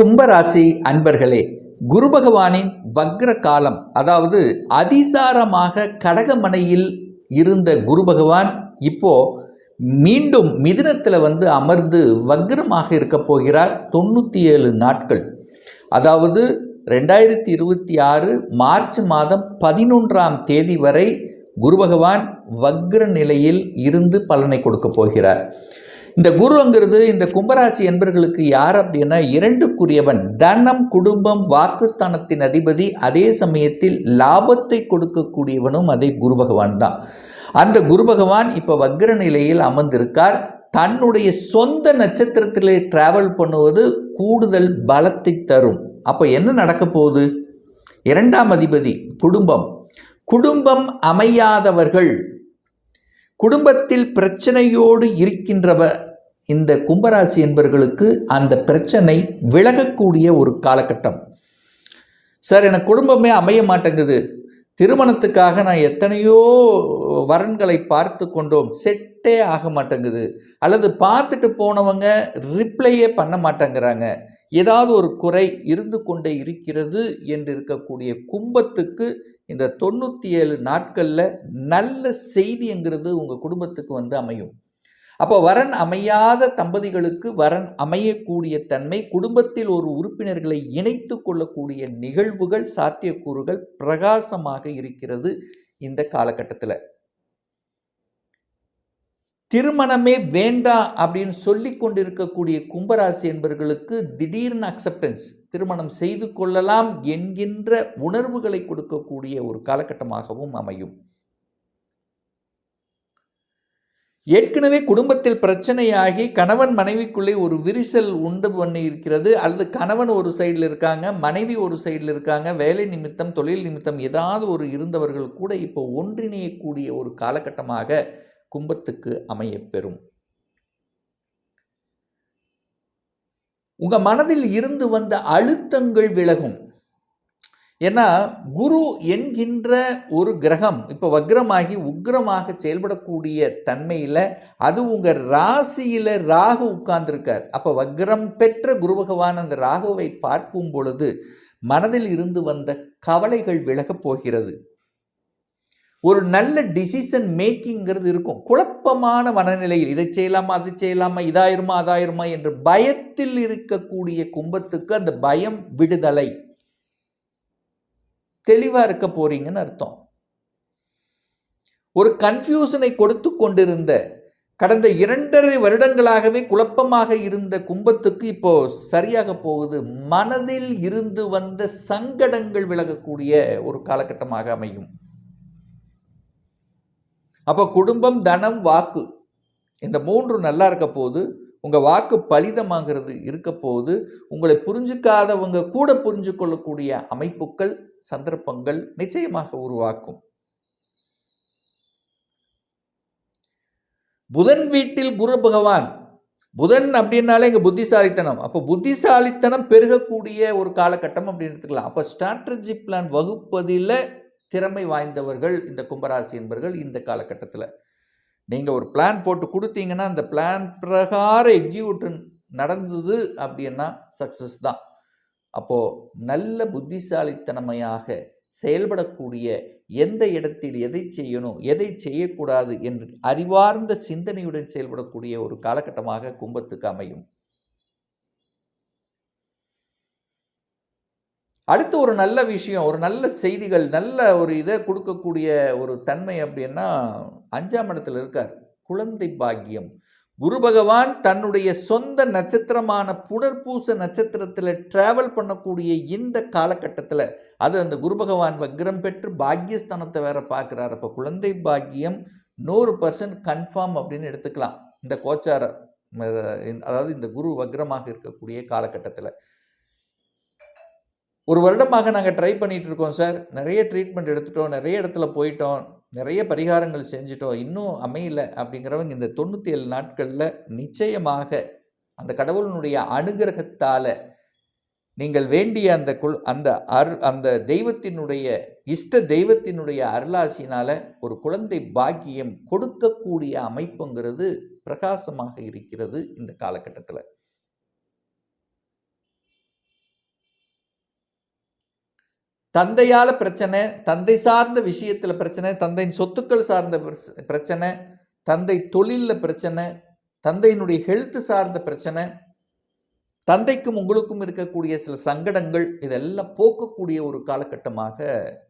கும்பராசி அன்பர்களே குரு பகவானின் வக்ர காலம் அதாவது அதிசாரமாக கடகமனையில் இருந்த குரு பகவான் இப்போ மீண்டும் மிதினத்தில் வந்து அமர்ந்து வக்ரமாக இருக்க போகிறார். தொண்ணூற்றி ஏழு நாட்கள். அதாவது ரெண்டாயிரத்தி இருபத்தி ஆறு மார்ச் மாதம் பதினொன்றாம் தேதி வரை குரு பகவான் வக்ர நிலையில் இருந்து பலனை கொடுக்க போகிறார். இந்த குருங்கிறது இந்த கும்பராசி என்பர்களுக்கு யார் அப்படின்னா இரண்டுக்குரியவன். தனம் குடும்பம் வாக்குஸ்தானத்தின் அதிபதி அதே சமயத்தில் லாபத்தை கொடுக்கக்கூடியவனும் அதே குரு பகவான் தான். அந்த குரு பகவான் இப்போ வக்ர நிலையில் அமர்ந்திருக்கார். தன்னுடைய சொந்த நட்சத்திரத்திலே டிராவல் பண்ணுவது கூடுதல் பலத்தை தரும். அப்போ என்ன நடக்க போகுது? இரண்டாம் அதிபதி குடும்பம். குடும்பம் அமையாதவர்கள் குடும்பத்தில் பிரச்சனையோடு இருக்கின்றவர் இந்த கும்பராசி என்பவர்களுக்கு அந்த பிரச்சனை விலகக்கூடிய ஒரு காலகட்டம். சார் எனக்கு குடும்பமே அமைய மாட்டேங்குது. திருமணத்துக்காக நான் எத்தனையோ வரன்களை பார்த்து கொண்டோம். செட்டே ஆக மாட்டேங்குது. அல்லது பார்த்துட்டு போனவங்க ரிப்ளையே பண்ண மாட்டேங்கிறாங்க. ஏதாவது ஒரு குறை இருந்து கொண்டே இருக்கிறது என்று இருக்கக்கூடிய கும்பத்துக்கு இந்த தொண்ணூற்றி ஏழு நாட்களில் நல்ல செய்திங்கிறது உங்கள் குடும்பத்துக்கு வந்து அமையும். அப்போ வரன் அமையாத தம்பதிகளுக்கு வரன் அமையக்கூடிய தன்மை குடும்பத்தில் ஒரு உறுப்பினர்களை இணைத்து கொள்ளக்கூடிய நிகழ்வுகள் சாத்தியக்கூறுகள் பிரகாசமாக இருக்கிறது இந்த காலகட்டத்தில். திருமணமே வேண்டாம் அப்படின்னு சொல்லி கொண்டிருக்கக்கூடிய கும்பராசி என்பவர்களுக்கு திடீர்னு அக்செப்டன்ஸ் திருமணம் செய்து கொள்ளலாம் என்கின்ற உணர்வுகளை கொடுக்கக்கூடிய ஒரு காலகட்டமாகவும் அமையும். ஏற்கனவே குடும்பத்தில் பிரச்சனையாகி கணவன் மனைவிக்குள்ளே ஒரு விரிசல் உண்டு பண்ணி இருக்கிறது. அல்லது கணவன் ஒரு சைடில் இருக்காங்க மனைவி ஒரு சைடில் இருக்காங்க வேலை நிமித்தம் தொழில் நிமித்தம் ஏதாவது ஒரு இருந்தவர்கள் கூட இப்போ ஒன்றிணையக்கூடிய ஒரு காலகட்டமாக கும்பத்துக்கு அமையப்பெறும். உங்கள் மனதில் இருந்து வந்த அழுத்தங்கள் விலகும். ஏன்னா குரு என்கின்ற ஒரு கிரகம் இப்போ வக்ரமாகி உக்ரமாக செயல்படக்கூடிய தன்மையில் அது உங்கள் ராசியில் ராகு உட்கார்ந்துருக்கார். அப்போ வக்ரம் பெற்ற குரு பகவான் அந்த ராகுவை பார்க்கும் பொழுது மனதில் இருந்து வந்த கவலைகள் விலகப் போகிறது. ஒரு நல்ல டிசிஷன் மேக்கிங்கிறது இருக்கும். குழப்பமான மனநிலையில் இதை செய்யலாமா அது செய்யலாமா இதாயிருமா அதாயிருமா என்று பயத்தில் இருக்கக்கூடிய கும்பத்துக்கு அந்த பயம் விடுதலை. தெளிவாக இருக்க போறீங்கன்னு அர்த்தம். ஒரு கன்ஃபியூஷனை கொடுத்து கொண்டிருந்த கடந்த இரண்டரை வருடங்களாகவே குழப்பமாக இருந்த கும்பத்துக்கு இப்போ சரியாக போகுது. மனதில் இருந்து வந்த சங்கடங்கள் விலகக்கூடிய ஒரு காலகட்டமாக அமையும். அப்போ குடும்பம் தனம் வாக்கு. இந்த மூன்று நல்லா இருக்க போது உங்கள் வாக்கு பலிதமாகிறது இருக்க போது உங்களை புரிஞ்சுக்காதவங்க கூட புரிஞ்சு கொள்ளக்கூடிய அமைப்புகள் சந்தர்ப்பங்கள் நிச்சயமாக உருவாக்கும். புதன் வீட்டில் குரு பகவான். புதன் அப்படின்னாலே இங்கே புத்திசாலித்தனம். அப்போ புத்திசாலித்தனம் பெருகக்கூடிய ஒரு காலகட்டம் அப்படின்னு எடுத்துக்கலாம். அப்போ ஸ்ட்ராட்டஜி பிளான் வகுப்பதில் திறமை வாய்ந்தவர்கள் இந்த கும்பராசி என்பவர்கள் இந்த காலகட்டத்தில். நீங்கள் ஒரு பிளான் போட்டு கொடுத்தீங்கன்னா அந்த பிளான் பிரகாரம் எக்ஸிக்யூட் நடந்தது அப்படின்னா சக்ஸஸ் தான். அப்போது நல்ல புத்திசாலித்தனமையாக செயல்படக்கூடிய எந்த இடத்தில் எதை செய்யணும் எதை செய்யக்கூடாது என்று அறிவார்ந்த சிந்தனையுடன் செயல்படக்கூடிய ஒரு காலகட்டமாக கும்பத்துக்கு அமையும். அடுத்து ஒரு நல்ல விஷயம் ஒரு நல்ல செய்திகள் நல்ல ஒரு இதை கொடுக்கக்கூடிய ஒரு தன்மை அப்படின்னா அஞ்சாம் இடத்துல இருக்கார். குழந்தை பாக்கியம். குரு பகவான் தன்னுடைய சொந்த நட்சத்திரமான புனர்பூச நட்சத்திரத்தில் டிராவல் பண்ணக்கூடிய இந்த காலகட்டத்தில் அது அந்த குரு பகவான் வக்ரம் பெற்று பாக்கியஸ்தானத்தை வேற பார்க்குறாரு. அப்போ குழந்தை பாக்கியம் நூறு பர்சன்ட் கன்ஃபார்ம் அப்படின்னு எடுத்துக்கலாம். இந்த கோச்சார அதாவது இந்த குரு வக்ரமாக இருக்கக்கூடிய காலகட்டத்தில். ஒரு வருடமாக நாங்கள் ட்ரை பண்ணிகிட்டு இருக்கோம் சார் நிறைய ட்ரீட்மெண்ட் எடுத்துட்டோம் நிறைய இடத்துல போயிட்டோம் நிறைய பரிகாரங்கள் செஞ்சிட்டோம். இன்னும் அமையல அப்படிங்கிறவங்க இந்த தொண்ணூற்றி ஏழு நாட்களில் நிச்சயமாக அந்த கடவுளினுடைய அனுகிரகத்தால் நீங்கள் வேண்டிய அந்த குழு அந்த அரு அந்த தெய்வத்தினுடைய இஷ்ட தெய்வத்தினுடைய அருளாசினால் ஒரு குழந்தை பாக்கியம் கொடுக்கக்கூடிய அமைப்புங்கிறது பிரகாசமாக இருக்கிறது இந்த காலகட்டத்தில். தந்தையால் பிரச்சனை தந்தை சார்ந்த விஷயத்தில் பிரச்சனை தந்தையின் சொத்துக்கள் சார்ந்த பிரச்சனை தந்தை தொழிலில் பிரச்சனை தந்தையினுடைய ஹெல்த் சார்ந்த பிரச்சனை தந்தைக்கும் உங்களுக்கும் இருக்கக்கூடிய சில சங்கடங்கள் இதெல்லாம் போக்கக்கூடிய ஒரு காலகட்டமாக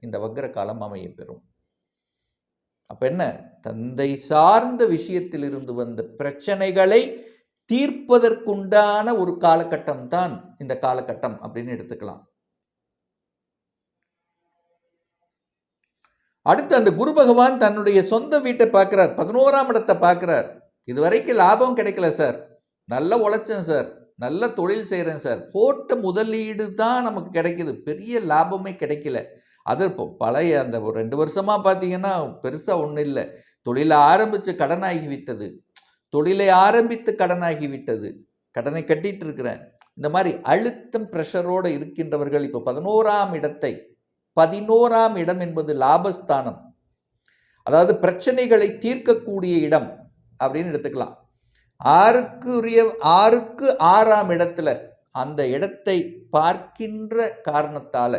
இந்த வக்ர காலம் அமைய பெறும். அப்ப என்ன? தந்தை சார்ந்த விஷயத்தில் இருந்து வந்த பிரச்சனைகளை தீர்ப்பதற்குண்டான ஒரு காலகட்டம் தான் இந்த காலகட்டம் அப்படின்னு எடுத்துக்கலாம். அடுத்து அந்த குரு பகவான் தன்னுடைய சொந்த வீட்டை பார்க்குறார். பதினோராம் இடத்தை பார்க்கிறார். இதுவரைக்கும் லாபம் கிடைக்கல சார். நல்ல உழைச்சேன் சார். நல்ல தொழில் செய்கிறேன் சார். போட்ட முதலீடு தான் நமக்கு கிடைக்கிது. பெரிய லாபமே கிடைக்கல. அது இப்போ பழைய அந்த ஒரு ரெண்டு வருஷமாக பார்த்தீங்கன்னா பெருசாக ஒன்றும் இல்லை. தொழிலை ஆரம்பித்து கடனாகி விட்டது. தொழிலை ஆரம்பித்து கடனாகி விட்டது. கடனை கட்டிகிட்டு இருக்கிறேன். இந்த மாதிரி அழுத்தம் ப்ரெஷரோடு இருக்கின்றவர்கள் இப்போ பதினோராம் இடத்தை பதினோராம் இடம் என்பது லாபஸ்தானம். அதாவது பிரச்சனைகளை தீர்க்கக்கூடிய இடம் அப்படின்னு எடுத்துக்கலாம். ஆறுக்குரிய ஆறுக்கு ஆறாம் இடத்துல அந்த இடத்தை பார்க்கின்ற காரணத்தால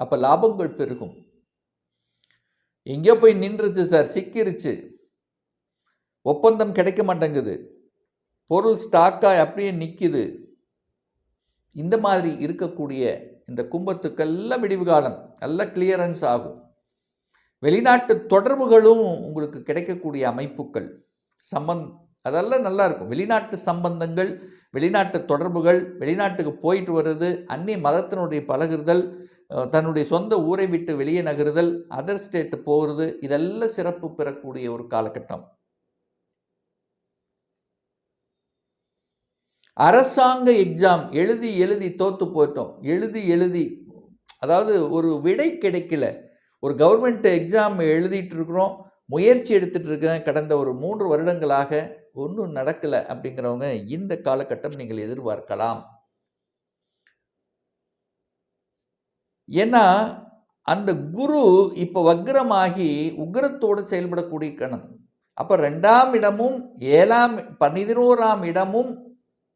அப்ப லாபங்கள் பெருகும். எங்கேயோ போய் நின்றுச்சு சார் சிக்கிருச்சு. ஒப்பந்தம் கிடைக்க மாட்டேங்குது. பொருள் ஸ்டாக்காக அப்படியே நிற்கிது இந்த மாதிரி இருக்கக்கூடிய இந்த கும்பத்துக்கெல்லாம் விடிவு காலம் நல்ல கிளியரன்ஸ் ஆகும். வெளிநாட்டு தொடர்புகளும் உங்களுக்கு கிடைக்கக்கூடிய அமைப்புகள் சம்பந்த் அதெல்லாம் நல்லா இருக்கும். வெளிநாட்டு சம்பந்தங்கள் வெளிநாட்டு தொடர்புகள் வெளிநாட்டுக்கு போயிட்டு வர்றது அந்நிய மதத்தினுடைய பழகுதல் தன்னுடைய சொந்த ஊரை விட்டு வெளியே நகருதல் அதர் ஸ்டேட்டு போகிறது இதெல்லாம் சிறப்பு பெறக்கூடிய ஒரு காலகட்டம். அரசாங்க எக்ஸாம் எழுதி எழுதி தோற்று போயிட்டோம். எழுதி எழுதி. அதாவது ஒரு விடை கிடைக்கல. ஒரு கவர்மெண்ட் எக்ஸாம் எழுதிட்டு இருக்கிறோம். முயற்சி எடுத்துட்டு இருக்கிறேன். கடந்த ஒரு மூன்று வருடங்களாக ஒன்றும் நடக்கலை அப்படிங்கிறவங்க இந்த காலகட்டம் நீங்கள் எதிர்பார்க்கலாம். ஏன்னா அந்த குரு இப்போ வக்ரமாகி உக்ரத்தோடு செயல்படக்கூடிய கணம். அப்போ ரெண்டாம் இடமும் ஏழாம் பதினோராம் இடமும்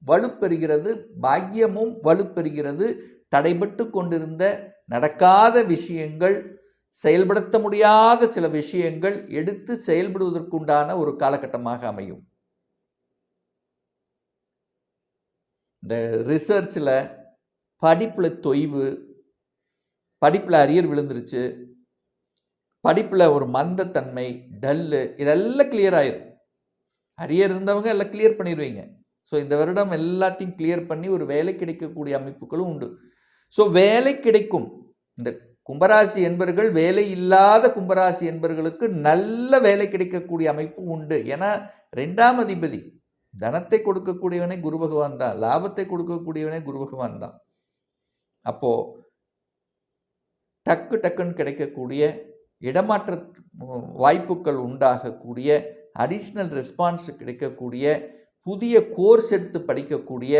வலுப்பெறுகிறது பாக்கியமும் வலுப்பெறுகிறது. தடைபட்டு கொண்டிருந்த நடக்காத விஷயங்கள் செயல்படுத்த முடியாத சில விஷயங்கள் எடுத்து செயல்படுவதற்குண்டான ஒரு காலகட்டமாக அமையும். இந்த ரிசர்ச்சில் படிப்பில் தொய்வு படிப்பில் அரியர் விழுந்துருச்சு படிப்பில் ஒரு மந்தத்தன்மை டல்லு இதெல்லாம் கிளியர் ஆயிரும். அரியர் இருந்தவங்க எல்லாம் கிளியர் பண்ணிடுவீங்க ஸோ இந்த வருடம் எல்லாத்தையும் கிளியர் பண்ணி ஒரு வேலை கிடைக்கக்கூடிய அமைப்புகளும் உண்டு. ஸோ வேலை கிடைக்கும். இந்த கும்பராசி என்பர்கள் வேலை இல்லாத கும்பராசி என்பர்களுக்கு நல்ல வேலை கிடைக்கக்கூடிய அமைப்பு உண்டு. ஏன்னா ரெண்டாம் அதிபதி தனத்தை கொடுக்கக்கூடியவனே குரு பகவான் தான். லாபத்தை கொடுக்கக்கூடியவனே குரு பகவான் தான். அப்போ டக்கு டக்குன்னு கிடைக்கக்கூடிய இடமாற்ற வாய்ப்புகள் உண்டாகக்கூடிய அடிஷ்னல் ரெஸ்பான்ஸ் கிடைக்கக்கூடிய புதிய கோர்ஸ் எடுத்து படிக்கக்கூடிய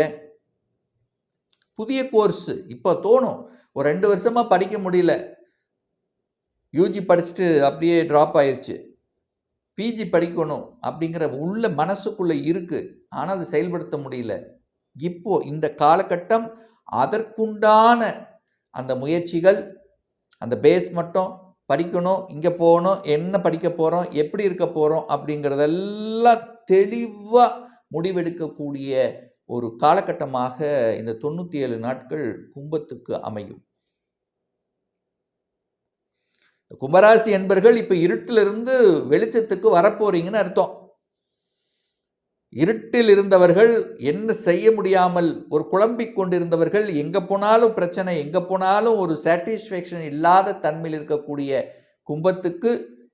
புதிய கோர்ஸு இப்போ தோணும். ஒரு ரெண்டு வருஷமாக படிக்க முடியல. யூஜி படிச்சுட்டு அப்படியே ட்ராப் ஆயிடுச்சு பிஜி படிக்கணும் அப்படிங்கிற உள்ள மனசுக்குள்ளே இருக்குது ஆனால் அது செயல்படுத்த முடியல. இப்போ இந்த காலகட்டம் அதற்குண்டான அந்த முயற்சிகள் அந்த பேஸ் மட்டும் படிக்கணும் இங்கே போகணும் என்ன படிக்க போகிறோம் எப்படி இருக்க போகிறோம் அப்படிங்கிறதெல்லாம் தெளிவாக முடிவெடுக்கக்கூடிய ஒரு காலகட்டமாக இந்த தொண்ணூற்றி ஏழு நாட்கள் கும்பத்துக்கு அமையும். கும்பராசி என்பர்கள் இப்போ இருட்டிலிருந்து வெளிச்சத்துக்கு வரப்போறீங்கன்னு அர்த்தம். இருட்டில் இருந்தவர்கள் என்ன செய்ய முடியாமல் ஒரு குழம்பிக் கொண்டிருந்தவர்கள் எங்கே போனாலும் பிரச்சனை எங்கே போனாலும் ஒரு சாட்டிஸ்ஃபேக்ஷன் இல்லாத தன்மையில் இருக்கக்கூடிய கும்பத்துக்கு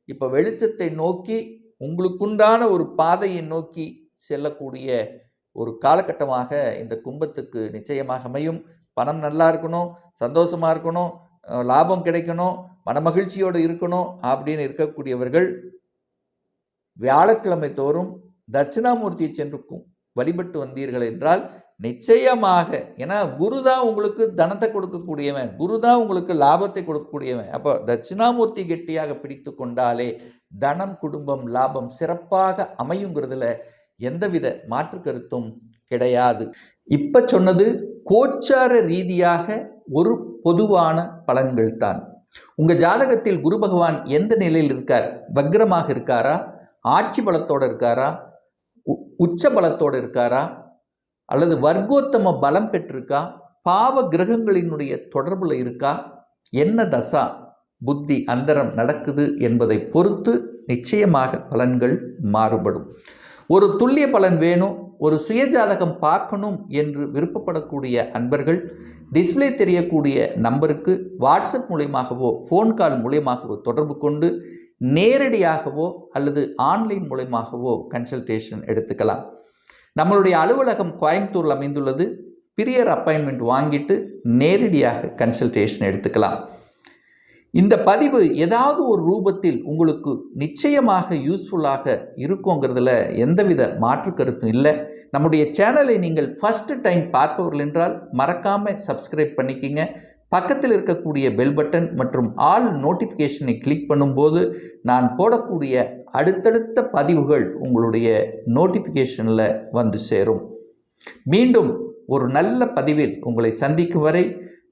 இப்போ வெளிச்சத்தை நோக்கி உங்களுக்குண்டான ஒரு பாதையை நோக்கி செல்லக்கூடிய ஒரு காலகட்டமாக இந்த கும்பத்துக்கு நிச்சயமாக அமையும். பணம் நல்லா இருக்கணும் சந்தோஷமாக இருக்கணும் லாபம் கிடைக்கணும் மனமகிழ்ச்சியோடு இருக்கணும் அப்படின்னு இருக்கக்கூடியவர்கள் வியாழக்கிழமை தோறும் தட்சிணாமூர்த்தியை சென்றுக்கும் வழிபட்டு வந்தீர்கள் என்றால் நிச்சயமாக ஏன்னா குரு தான் உங்களுக்கு தனத்தை கொடுக்கக்கூடியவன் குரு தான் உங்களுக்கு லாபத்தை கொடுக்கக்கூடியவன். அப்போ தட்சிணாமூர்த்தி கெட்டியாக பிடித்து கொண்டாலே தனம் குடும்பம் லாபம் சிறப்பாக அமையுங்கிறதுல எந்தவித மாற்று கருத்தும் கிடையாது. இப்போ சொன்னது கோச்சார ரீதியாக ஒரு பொதுவான பலன்கள் தான். உங்கள் ஜாதகத்தில் குரு பகவான் எந்த நிலையில் இருக்கார்? வக்ரமாக இருக்காரா? ஆட்சி பலத்தோடு இருக்காரா? உ- உச்ச பலத்தோடு இருக்காரா? அல்லது வர்க்கோத்தம பலம் பெற்றிருக்கா? பாவ கிரகங்களினுடைய தொடர்பில் இருக்கா? என்ன தசா புத்தி அந்தரம் நடக்குது என்பதை பொறுத்து நிச்சயமாக பலன்கள் மாறுபடும். ஒரு துல்லிய பலன் வேணும் ஒரு சுயஜாதகம் பார்க்கணும் என்று விருப்பப்படக்கூடிய அன்பர்கள் டிஸ்ப்ளே தெரியக்கூடிய நம்பருக்கு வாட்ஸ்அப் மூலியமாகவோ ஃபோன் கால் மூலியமாகவோ தொடர்பு கொண்டு நேரடியாகவோ அல்லது ஆன்லைன் மூலியமாகவோ கன்சல்டேஷன் எடுத்துக்கலாம். நம்மளுடைய அலுவலகம் கோயம்புத்தூரில் அமைந்துள்ளது. பிரியர் அப்பாயின்மெண்ட் வாங்கிட்டு நேரடியாக கன்சல்டேஷன் எடுத்துக்கலாம். இந்த பதிவு ஏதாவது ஒரு ரூபத்தில் உங்களுக்கு நிச்சயமாக யூஸ்ஃபுல்லாக இருக்குங்கிறதுல எந்தவித மாற்று கருத்தும் இல்லை. நம்முடைய சேனலை நீங்கள் ஃபஸ்ட்டு டைம் பார்ப்பவர்கள் என்றால் மறக்காமல் சப்ஸ்கிரைப் பண்ணிக்கிங்க. பக்கத்தில் இருக்கக்கூடிய பெல் பட்டன் மற்றும் ஆல் நோட்டிஃபிகேஷனை கிளிக் பண்ணும்போது நான் போடக்கூடிய அடுத்தடுத்த பதிவுகள் உங்களுடைய நோட்டிஃபிகேஷனில் வந்து சேரும். மீண்டும் ஒரு நல்ல பதிவில் உங்களை சந்திக்கும் வரை